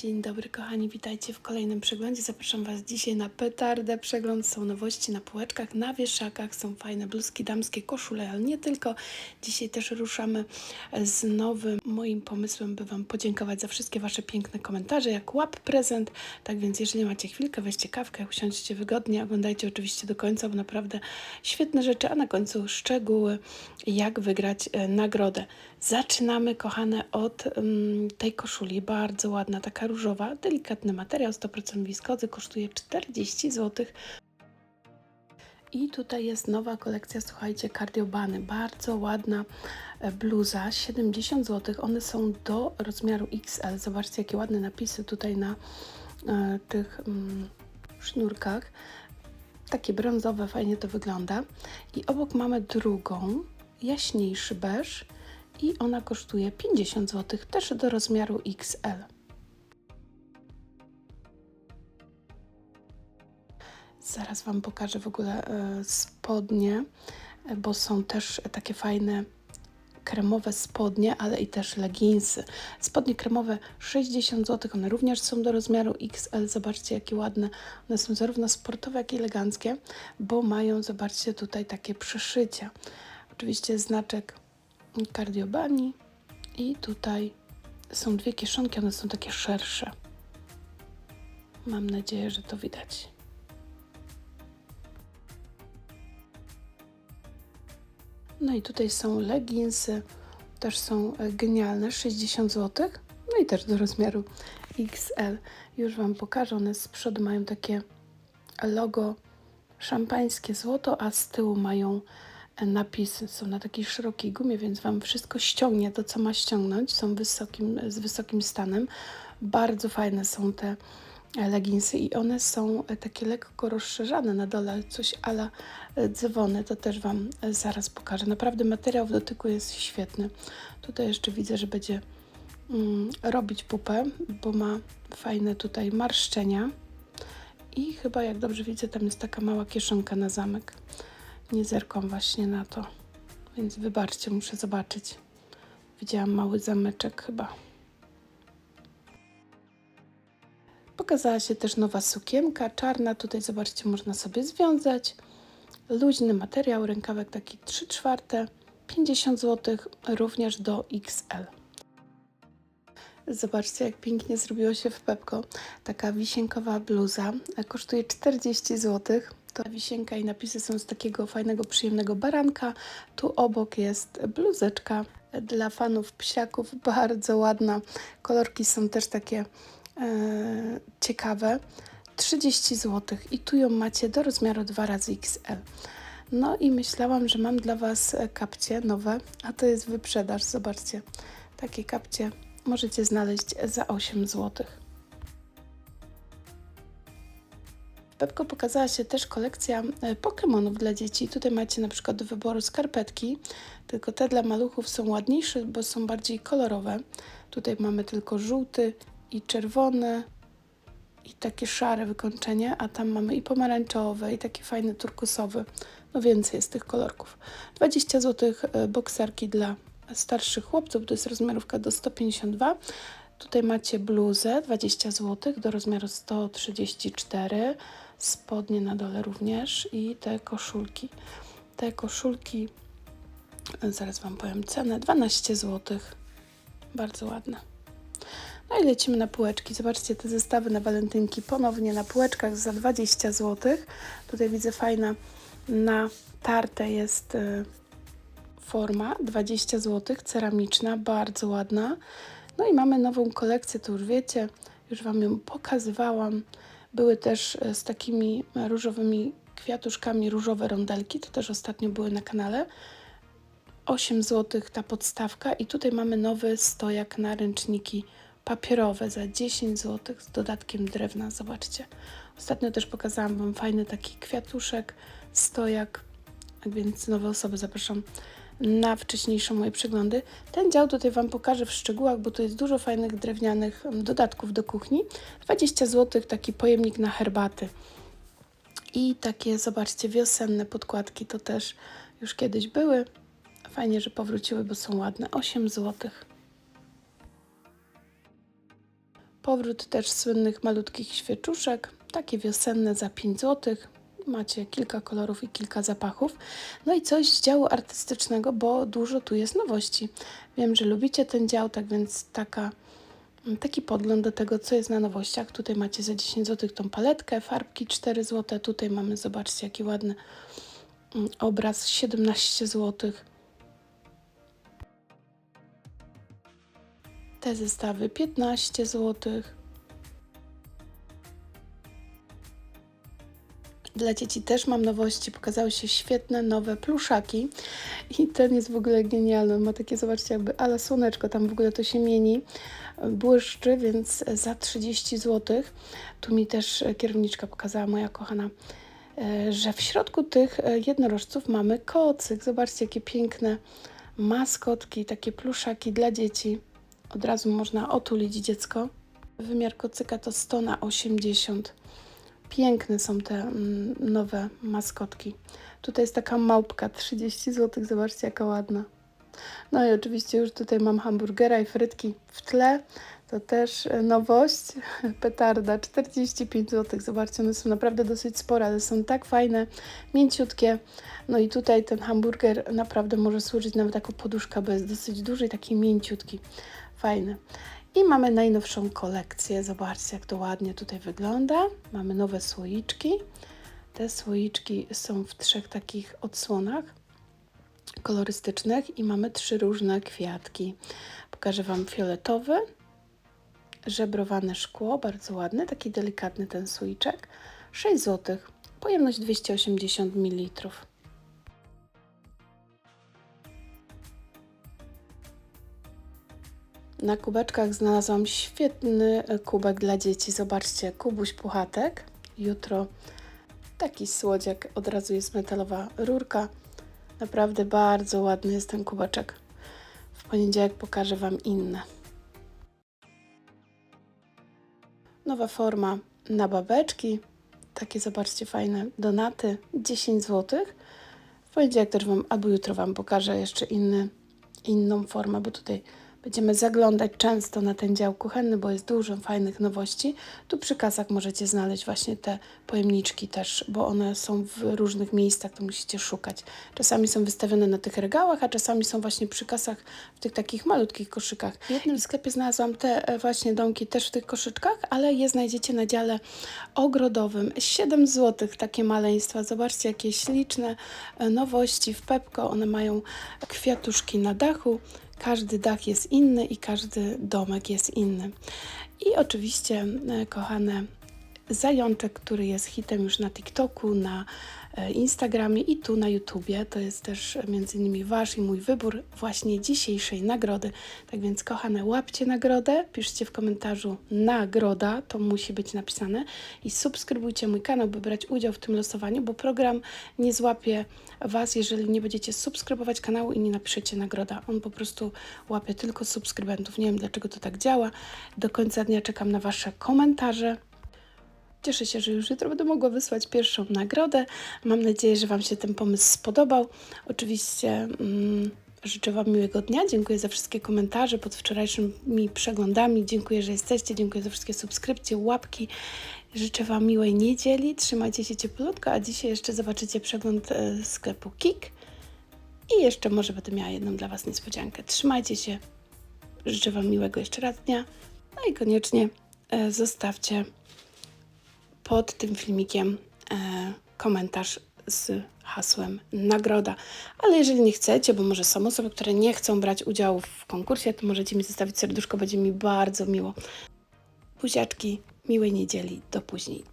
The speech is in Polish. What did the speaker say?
Dzień dobry kochani, witajcie w kolejnym przeglądzie. Zapraszam Was dzisiaj na petardę przegląd. Są nowości na półeczkach, na wieszakach, są fajne bluzki damskie, koszule, ale nie tylko. Dzisiaj też ruszamy z nowym moim pomysłem, by Wam podziękować za wszystkie Wasze piękne komentarze, jak łap prezent. Tak więc jeżeli macie chwilkę, weźcie kawkę, usiądźcie wygodnie, oglądajcie oczywiście do końca, bo naprawdę świetne rzeczy, a na końcu szczegóły, jak wygrać e, nagrodę. Zaczynamy kochane od mm, tej koszuli, bardzo ładna, taka różowa, delikatny materiał, 100% wiskozy, kosztuje 40 zł. I tutaj jest nowa kolekcja, słuchajcie, kardiobany, bardzo ładna e, bluza, 70 zł. One są do rozmiaru XL. Zobaczcie, jakie ładne napisy tutaj na e, tych mm, sznurkach. Takie brązowe, fajnie to wygląda. I obok mamy drugą, jaśniejszy beż i ona kosztuje 50 zł, też do rozmiaru XL. Zaraz Wam pokażę w ogóle e, spodnie, e, bo są też takie fajne kremowe spodnie, ale i też leginsy. Spodnie kremowe 60 zł, one również są do rozmiaru XL. Zobaczcie, jakie ładne. One są zarówno sportowe, jak i eleganckie, bo mają, zobaczcie, tutaj takie przeszycia. Oczywiście znaczek Cardiobani i tutaj są dwie kieszonki, one są takie szersze. Mam nadzieję, że to widać. No i tutaj są leginsy, też są e, genialne, 60 zł. No i też do rozmiaru XL. Już Wam pokażę, one z przodu mają takie logo szampańskie złoto, a z tyłu mają e, napisy. Są na takiej szerokiej gumie, więc Wam wszystko ściągnie to, co ma ściągnąć. Są wysokim, z wysokim stanem. Bardzo fajne są te leginsy i one są e, takie lekko rozszerzane na dole, coś ala e, dzwony, to też Wam e, zaraz pokażę. Naprawdę materiał w dotyku jest świetny. Tutaj jeszcze widzę, że będzie mm, robić pupę, bo ma fajne tutaj marszczenia i chyba jak dobrze widzę, tam jest taka mała kieszonka na zamek. Nie zerkam właśnie na to, więc wybaczcie, muszę zobaczyć. Widziałam mały zameczek chyba. Pokazała się też nowa sukienka czarna. Tutaj zobaczcie, można sobie związać. Luźny materiał, rękawek taki 3 czwarte, 50 zł, również do XL. Zobaczcie, jak pięknie zrobiło się w Pepko. Taka wisienkowa bluza kosztuje 40 zł. To wisienka i napisy są z takiego fajnego, przyjemnego baranka. Tu obok jest bluzeczka dla fanów psiaków, bardzo ładna. Kolorki są też takie ciekawe. 30 zł i tu ją macie do rozmiaru 2 razy XL. No i myślałam, że mam dla Was kapcie nowe, a to jest wyprzedaż. Zobaczcie, takie kapcie możecie znaleźć za 8 zł. Pepko pokazała się też kolekcja e, Pokémonów dla dzieci. Tutaj macie na przykład do wyboru skarpetki, tylko te dla maluchów są ładniejsze, bo są bardziej kolorowe. Tutaj mamy tylko żółty, i czerwone, i takie szare wykończenie, a tam mamy i pomarańczowe, i takie fajne turkusowe. No więcej jest tych kolorków. 20 zł e, bokserki dla starszych chłopców, to jest rozmiarówka do 152. Tutaj macie bluzę 20 zł do rozmiaru 134, spodnie na dole również i te koszulki. Te koszulki, e, zaraz Wam powiem cenę, 12 zł. Bardzo ładne. No i lecimy na półeczki. Zobaczcie te zestawy na walentynki ponownie na półeczkach za 20 zł. Tutaj widzę fajna na tarte jest y, forma 20 zł, ceramiczna, bardzo ładna. No i mamy nową kolekcję, to już wiecie, już Wam ją pokazywałam. Były też y, z takimi różowymi kwiatuszkami różowe rondelki, to też ostatnio były na kanale. 8 zł ta podstawka i tutaj mamy nowy stojak na ręczniki papierowe za 10 zł z dodatkiem drewna. Zobaczcie. Ostatnio też pokazałam Wam fajny taki kwiatuszek, stojak, tak więc nowe osoby zapraszam na wcześniejsze moje przeglądy. Ten dział tutaj Wam pokażę w szczegółach, bo tu jest dużo fajnych drewnianych dodatków do kuchni. 20 zł taki pojemnik na herbaty. I takie, zobaczcie, wiosenne podkładki to też już kiedyś były. Fajnie, że powróciły, bo są ładne. 8 zł. Powrót też słynnych malutkich świeczuszek, takie wiosenne za 5 zł. Macie kilka kolorów i kilka zapachów. No i coś z działu artystycznego, bo dużo tu jest nowości. Wiem, że lubicie ten dział, tak więc taka, taki podgląd do tego, co jest na nowościach. Tutaj macie za 10 zł tą paletkę, farbki 4 zł. Tutaj mamy, zobaczcie, jaki ładny mm, obraz, 17 zł. Te zestawy 15 zł. Dla dzieci też mam nowości. Pokazały się świetne, nowe pluszaki. I ten jest w ogóle genialny. Ma takie, zobaczcie, jakby ale słoneczko. Tam w ogóle to się mieni. Błyszczy, więc za 30 zł. Tu mi też kierowniczka pokazała, moja kochana, e, że w środku tych e, jednorożców mamy kocyk. Zobaczcie, jakie piękne maskotki, takie pluszaki dla dzieci. Od razu można otulić dziecko. Wymiar kocyka to 100 na 80. Piękne są te mm, nowe maskotki. Tutaj jest taka małpka, 30 zł. Zobaczcie, jaka ładna. No i oczywiście już tutaj mam hamburgera i frytki w tle. To też e, nowość. Petarda, 45 zł. Zobaczcie, one są naprawdę dosyć spore, ale są tak fajne, mięciutkie. No i tutaj ten hamburger naprawdę może służyć nawet jako poduszka, bo jest dosyć duży taki mięciutki. Fajny. I mamy najnowszą kolekcję. Zobaczcie, jak to ładnie tutaj wygląda. Mamy nowe słoiczki. Te słoiczki są w trzech takich odsłonach kolorystycznych i mamy trzy różne kwiatki. Pokażę Wam fioletowy, żebrowane szkło, bardzo ładny, taki delikatny ten słoiczek. 6 zł, pojemność 280 ml. Na kubeczkach znalazłam świetny kubek dla dzieci. Zobaczcie, kubuś puchatek. Jutro taki słodziak, od razu jest metalowa rurka. Naprawdę bardzo ładny jest ten kubeczek. W poniedziałek pokażę Wam inne. Nowa forma na babeczki. Takie zobaczcie fajne donaty. 10 zł. W poniedziałek też Wam, albo jutro Wam pokażę jeszcze inny, inną formę, bo tutaj Będziemy zaglądać często na ten dział kuchenny, bo jest dużo fajnych nowości. Tu przy kasach możecie znaleźć właśnie te pojemniczki też, bo one są w różnych miejscach, to musicie szukać. Czasami są wystawione na tych regałach, a czasami są właśnie przy kasach w tych takich malutkich koszykach. W jednym sklepie znalazłam te e, właśnie domki też w tych koszyczkach, ale je znajdziecie na dziale ogrodowym. 7 zł takie maleństwa. Zobaczcie, jakie śliczne e, nowości w Pepko. One mają kwiatuszki na dachu każdy dach jest inny i każdy domek jest inny. I oczywiście, e, kochane, zajączek, który jest hitem już na TikToku, na Instagramie i tu na YouTubie. To jest też między innymi Wasz i mój wybór właśnie dzisiejszej nagrody. Tak więc, kochane, łapcie nagrodę, piszcie w komentarzu nagroda, to musi być napisane i subskrybujcie mój kanał, by brać udział w tym losowaniu, bo program nie złapie Was, jeżeli nie będziecie subskrybować kanału i nie napiszecie nagroda. On po prostu łapie tylko subskrybentów. Nie wiem, dlaczego to tak działa. Do końca dnia czekam na Wasze komentarze. Cieszę się, że już jutro będę mogła wysłać pierwszą nagrodę. Mam nadzieję, że Wam się ten pomysł spodobał. Oczywiście mm, życzę Wam miłego dnia. Dziękuję za wszystkie komentarze pod wczorajszymi przeglądami. Dziękuję, że jesteście. Dziękuję za wszystkie subskrypcje, łapki. Życzę Wam miłej niedzieli. Trzymajcie się cieplutko, a dzisiaj jeszcze zobaczycie przegląd e, sklepu KIK. I jeszcze może będę miała jedną dla Was niespodziankę. Trzymajcie się. Życzę Wam miłego jeszcze raz dnia. No i koniecznie e, zostawcie pod tym filmikiem e, komentarz z hasłem nagroda. Ale jeżeli nie chcecie, bo może są osoby, które nie chcą brać udziału w konkursie, to możecie mi zostawić serduszko, będzie mi bardzo miło. Buziaczki, miłej niedzieli, do później.